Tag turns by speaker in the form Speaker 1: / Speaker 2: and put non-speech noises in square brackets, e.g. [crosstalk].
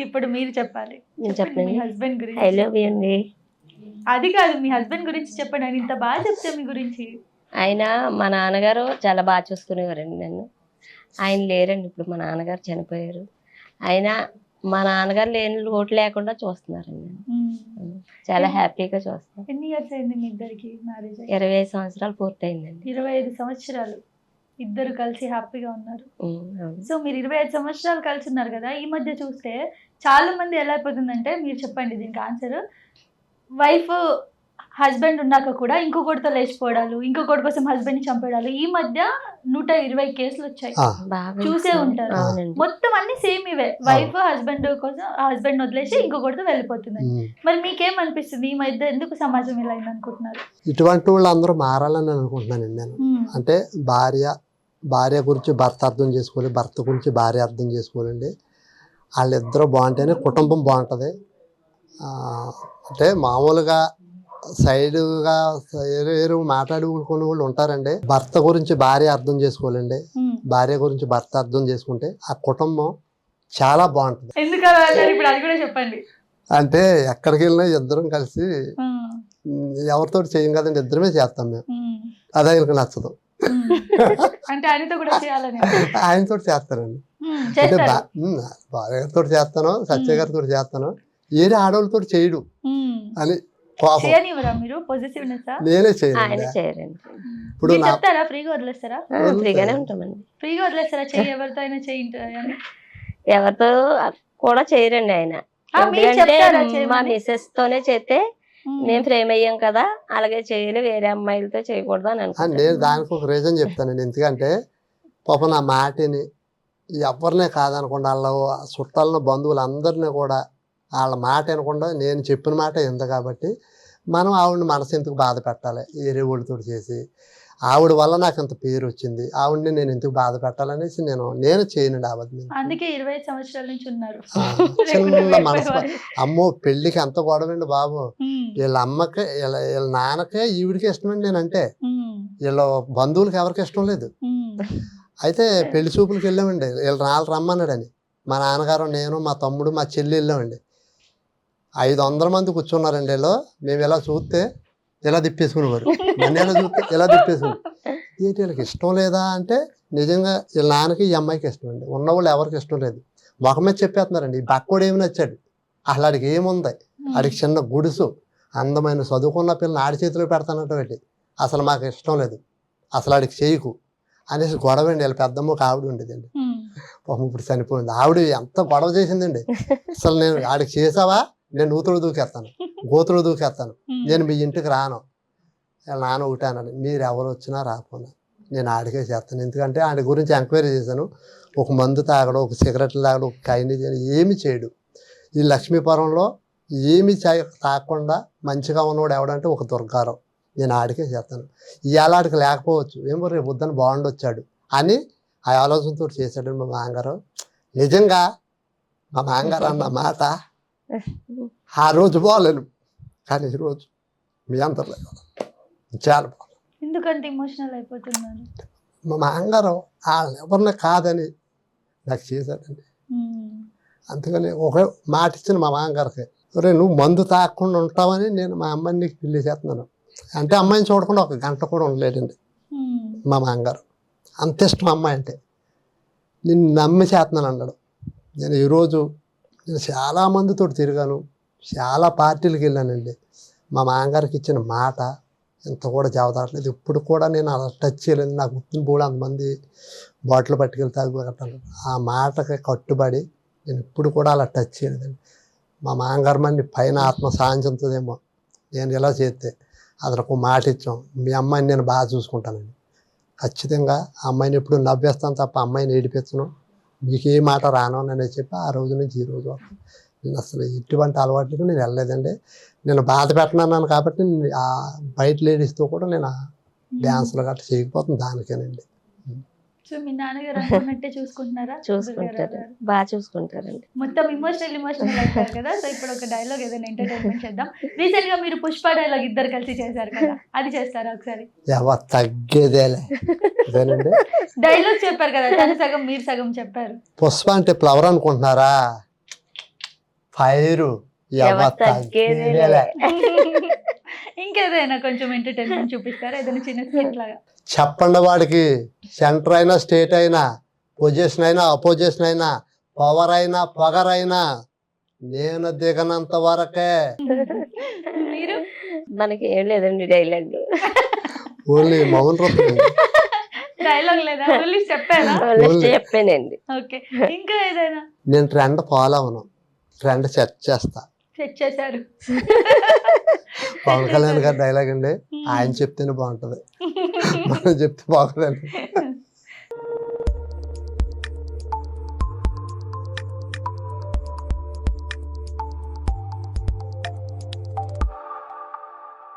Speaker 1: ఇప్పుడు మీరు చెప్పాలి.
Speaker 2: నేను
Speaker 1: చెప్పండి మీ హస్బెండ్ గురించి.
Speaker 2: ఐ లవ్ యూ అండి.
Speaker 1: అది కాదు మీ హస్బెండ్ గురించి చెప్పండి. ఆయన ఇంత బాగా చెప్తే మీ గురించి.
Speaker 2: ఆయన మా నాన్నగారు చాలా బాగా చూసుకునేవారండి నన్ను. ఆయన లేరండి ఇప్పుడు మా నాన్నగారు చనిపోయారు. ఆయన మా నాన్నగారు లేని లోటు లేకుండా చూస్తున్నారండి నన్ను. చాలా హ్యాపీగా చూస్తున్నారు.
Speaker 1: ఎన్ని ఇయర్స్ అయింది మీ ఇద్దరికి మ్యారేజ్?
Speaker 2: ఇరవై ఐదు సంవత్సరాలు పూర్తయిందండి.
Speaker 1: ఇరవై ఐదు సంవత్సరాలు. ఇద్దరు కలిసి హ్యాపీగా ఉన్నారు. సో మీరు ఇరవై ఐదు సంవత్సరాలు కలిసి ఉన్నారు కదా ఈ మధ్య చూస్తే చాలా మంది ఎలా అయిపోతుందంటే మీరు చెప్పండి దీనికి ఆన్సర్ వైఫ్ హస్బెండ్ ఉన్నాక కూడా ఇంకొకటితో లేచిపోవడాలు ఇంకొకటి కోసం హస్బెండ్ని చంపేయడాలు ఈ మధ్య నూట ఇరవై కేసులు వచ్చాయి. చూసే. ఉంటారు. మొత్తం అన్ని సేమ్ ఇవే. వైఫ్ హస్బెండ్ కోసం హస్బెండ్ వదిలేసి ఇంకొకటితో వెళ్ళిపోతుంది. మరి మీకేం అనిపిస్తుంది ఈ మధ్య ఎందుకు సమాజం ఇలా అయింది అనుకుంటున్నారు
Speaker 3: ఇటువంటి వాళ్ళు అందరూ మారాలని అనుకుంటున్నానండి నేను. అంటే భార్య భార్య గురించి భర్త అర్థం చేసుకోవాలి భర్త గురించి భార్య అర్థం చేసుకోవాలండి. వాళ్ళిద్దరూ బాగుంటేనే కుటుంబం బాగుంటుంది. అంటే మామూలుగా సైడ్గా వేరు వేరు మాట్లాడుకునే వాళ్ళు ఉంటారండి. భర్త గురించి భార్య అర్థం చేసుకోవాలండి. భార్య గురించి భర్త అర్థం చేసుకుంటే ఆ కుటుంబం చాలా బాగుంటుంది.
Speaker 1: చెప్పండి.
Speaker 3: అంటే ఎక్కడికి వెళ్ళినా ఇద్దరం కలిసి ఎవరితో చేయం కదండి ఇద్దరమే చేస్తాం మేము. అది ఆయనకు నచ్చదు. [laughs]
Speaker 1: అంటే ఆయనతో కూడా చేయాలని.
Speaker 3: ఆయనతో చేస్తానండి. అంటే
Speaker 1: చేస్తారు.
Speaker 3: బా- ఉమ్, భార్య గారితో చేస్తాను సత్య గారితో చేస్తాను. ఏది ఆడవాళ్ళతో చేయడు. అని నేనే
Speaker 2: ఆయన
Speaker 3: చేయను
Speaker 2: చేయరండి.
Speaker 3: ఇప్పుడు
Speaker 1: చెప్తారా? ఫ్రీగా వదిలేస్తారా?
Speaker 2: ఫ్రీగానే ఉంటామండి.
Speaker 1: ఫ్రీగా వదిలేస్తారా? చెయ్యి ఎవరితో అయినా
Speaker 2: ఎవరితో కూడా చేయరండి ఆయన. మా? మిసెస్ తోనే చేస్తే
Speaker 1: మ్మ్.
Speaker 2: మేము ప్రేమ అయ్యాం కదా అలాగే చేయాలి వేరే అమ్మాయిలతో చేయకూడదు అని అనుకుంటాను
Speaker 3: నేను దానికి ఒక రీజన్ చెప్తానండి ఎందుకంటే పాపం నా మాటిని ఎవరినే కాదనకుండా వాళ్ళ చుట్టాలను బంధువులు అందరినీ కూడా వాళ్ళ మాట వినకుండా నేను చెప్పిన మాట ఎంత కాబట్టి మనం ఆవిడని మనసు ఎందుకు బాధ పెట్టాలి? ఏరే ఒడితోటి చేసి ఆవిడ వల్ల నాకు ఇంత పేరు వచ్చింది ఆవిడని నేను ఎందుకు బాధ పెట్టాలనేసి నేను నేను చేయనండి అబద్ధం
Speaker 1: అందుకే ఇరవై సంవత్సరాల నుంచి ఉన్నారు. [laughs]
Speaker 3: చిన్న మనసు అమ్మో పెళ్ళికి ఎంత గొడవండి బాబు. వీళ్ళ అమ్మకే వీళ్ళ వీళ్ళ నాన్నకే ఈవిడికి ఇష్టమండి నేనంటే. వీళ్ళ బంధువులకి ఎవరికి ఇష్టం లేదు. అయితే పెళ్ళి చూపులకు వెళ్ళామండి. వీళ్ళు నాలుగు రమ్మన్నాడని మా నాన్నగారు నేను మా తమ్ముడు మా చెల్లి వెళ్ళామండి. ఐదు వందల మంది కూర్చున్నారండి వీళ్ళు. మేము ఇలా చూస్తే ఇలా తిప్పేసుకునేవారు నన్ను ఇలా చూస్తే ఇలా తిప్పేసుకుని ఏంటి వీళ్ళకి ఇష్టం లేదా అంటే నిజంగా వీళ్ళ నాన్నకి ఈ అమ్మాయికి ఇష్టం అండి. ఉన్నవాళ్ళు ఎవరికి ఇష్టం లేదు. ఒక మీద చెప్పేస్తున్నారండి. ఈ బక్కోడు ఏమి నచ్చాడు? అసలు ఆడికి ఏముంది ఆడికి చిన్న గుడుసు. అందమైన చదువుకున్న పిల్లని ఆడి చేతిలో పెడతానటువంటి అసలు మాకు ఇష్టం లేదు. అసలు ఆడికి చేయకు. అనేసి గొడవ అండి. వీళ్ళ పెద్దమ్మ ఒక ఆవిడ ఉండేదండి. పాపం ఇప్పుడు చనిపోయింది. ఆవిడ ఎంత గొడవ చేసిందండి? అసలు నేను ఆడికి చేసావా? నేను నూతులు దూకేస్తాను గోతులు దూకేస్తాను. నేను మీ ఇంటికి రాను. నాన్న ఒకటే అన్నాడు మీరు ఎవరు వచ్చినా రాకపోయినా నేను ఆడికే చేస్తాను. ఎందుకంటే ఆడి గురించి ఎంక్వైరీ చేశాను. ఒక మందు తాగడం ఒక సిగరెట్లు తాగడం ఒక కైని ఏమి చేయడు. ఈ లక్ష్మీపురంలో ఏమి తాగకుండా మంచిగా ఉన్నవాడు ఎవడంటే ఒక దుర్గారావు. నేను ఆడికే చేస్తాను. ఇవాళ ఆడికి లేకపోవచ్చు. ఏమో రేపు వద్దని బాగుండొచ్చాడు అని ఆ ఆలోచనతో చేశాడు మా మాంగారు నిజంగా మా మాంగారు అన్న మాట ఆ రోజు బాగాలేను కానీ ఈరోజు మీ అందరిలో చాలా
Speaker 1: ఎందుకంత ఇమోషనల్ అయిపోతున్నారు?
Speaker 3: మా మాంగారు వాళ్ళని ఎవరిని కాదని నాకు చేశాడండి. అందుకని ఒక మాట ఇచ్చిన మా మామగారికి ఒరే నువ్వు మందు తాగకుండా ఉంటావని నేను మా అమ్మాయిని నీకు పెళ్ళి చేస్తున్నాను. అంటే అమ్మాయిని చూడకుండా ఒక గంట కూడా ఉండలేదండి. మా మామగారు అంత ఇష్టం అమ్మాయి అంటే నిన్ను నమ్మి చేస్తున్నాను అన్నాడు. నేను ఈరోజు నేను చాలా మందితో తిరిగాను. చాలా పార్టీలకు వెళ్ళానండి. మా మామగారికి ఇచ్చిన మాట ఇంత కూడా జవదాట్లేదు. ఇప్పుడు కూడా నేను అలా టచ్ చేయలేదు నాకు గుర్తుని కూడా అంతమంది బాటిల్ పట్టుకెళ్ళి తాగుతాను ఆ మాటకి కట్టుబడి నేను ఇప్పుడు కూడా అలా టచ్ చేయలేదండి. మా మామగారు మంది పైన ఆత్మ సాధించుతుందేమో నేను ఇలా చేస్తే అతనికి ఒక మాట ఇచ్చాం. మీ అమ్మాయిని నేను బాగా చూసుకుంటానండి. ఖచ్చితంగా ఆ అమ్మాయిని ఎప్పుడు నవ్వేస్తాను తప్ప అమ్మాయిని ఏడిపించను. మీకు ఏ మాట రాను అని చెప్పి ఆ రోజు నుంచి ఈ రోజు వరకు నేను అసలు ఎటువంటి అలవాట్లకి నేను వెళ్ళలేదండి. నేను బాధ పెట్టనన్నాను కాబట్టి బయట లేడీస్తో కూడా నేను డ్యాన్స్లు గట్రా చేయకపోతుంది దానికేనండి.
Speaker 1: సో మీ నాన్నగారు అనుకున్నట్టే చూసుకుంటున్నారా?
Speaker 2: చూసుకుంటారు? బాగా చూసుకుంటారండి.
Speaker 1: మొత్తం ఇమోషనల్ ఇమోషనల్ అయిపోయారు కదా? సో ఇప్పుడు ఒక డైలాగ్ ఏదైనా ఎంటర్టైన్మెంట్ చేద్దాం. రీసెంట్గా మీరు పుష్ప డైలాగ్ ఇద్దరు కలిసి చేశారు కదా? అది చేస్తారా ఒకసారి?
Speaker 3: తగ్గేదేలే.
Speaker 1: డైలాగ్ చెప్పారు కదా? తను సగం మీరు సగం చెప్పారు.
Speaker 3: పుష్ప అంటే ఫ్లవర్ అనుకుంటున్నారా? ఫైరు
Speaker 2: తగ్గేదేలే. [laughs]
Speaker 1: ఇంకేదైనా కొంచెం ఎంటర్టైన్మెంట్ చూపిస్తారా? ఏదైనా చిన్న స్కిట్ [laughs] లాగా?
Speaker 3: చెప్పండి వాడికి. సెంటర్ అయినా స్టేట్ అయినా పొజిషన్ అయినా అపోజిషన్ అయినా పవర్ అయినా పగర్ అయినా నేను దిగనంత వరకే.
Speaker 1: మీరు?
Speaker 2: మనకి ఏం లేదండి dialogue
Speaker 3: only Mani Ratnam
Speaker 1: dialogue లేదా? ఓన్లీ చెప్పారా. [laughs]
Speaker 2: చెప్పానండి.
Speaker 1: ఓకే ఇంకా ఏదైనా?
Speaker 3: నేను ట్రెండ్ ఫాలో అవను ట్రెండ్ సెట్ చేస్తా.
Speaker 1: సెట్ చేశారు.
Speaker 3: పవన్ కళ్యాణ్ గారి [laughs] డైలాగ్ అండి ఆయన చెప్తేనే బాగుంటది. [laughs] మనం చెప్తే బాగుందండి